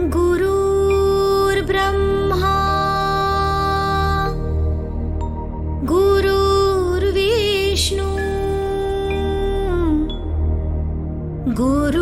गुरुर्ब्रह्मा। गुरुर्विष्णू। गुरुर्देवो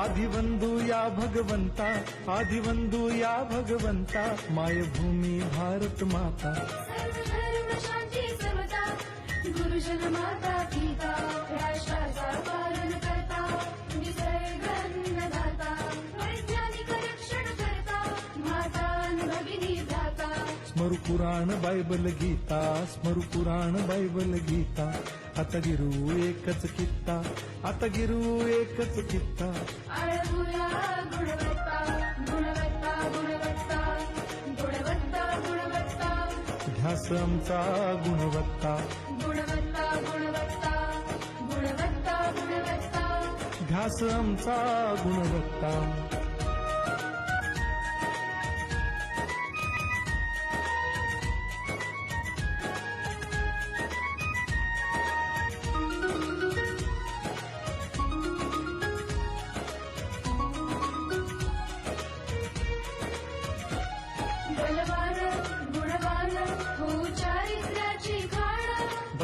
आदिवंदू या भगवंता आदिवंदू या भगवंता मायभूमी भारत माता सर्वधर्म शांती समता गुरुजन माता पिता स्मरु पुराण बायबल गीता स्मरु पुराण बायबल गीता आता गिरू एकच कित्ता आता गिरू एकच कित्ता आळमुया गुणवत्ता गुणवत्ता गुणवत्ता गुणवत्ता गुणवत्ता ध्यास आमचा गुणवत्ता गुणवत्ता गुणवत्ता गुणवत्ता गुणवत्ता ध्यास आमचा गुणवत्ता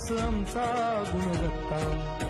ध्यास आमचा गुणवत्ता.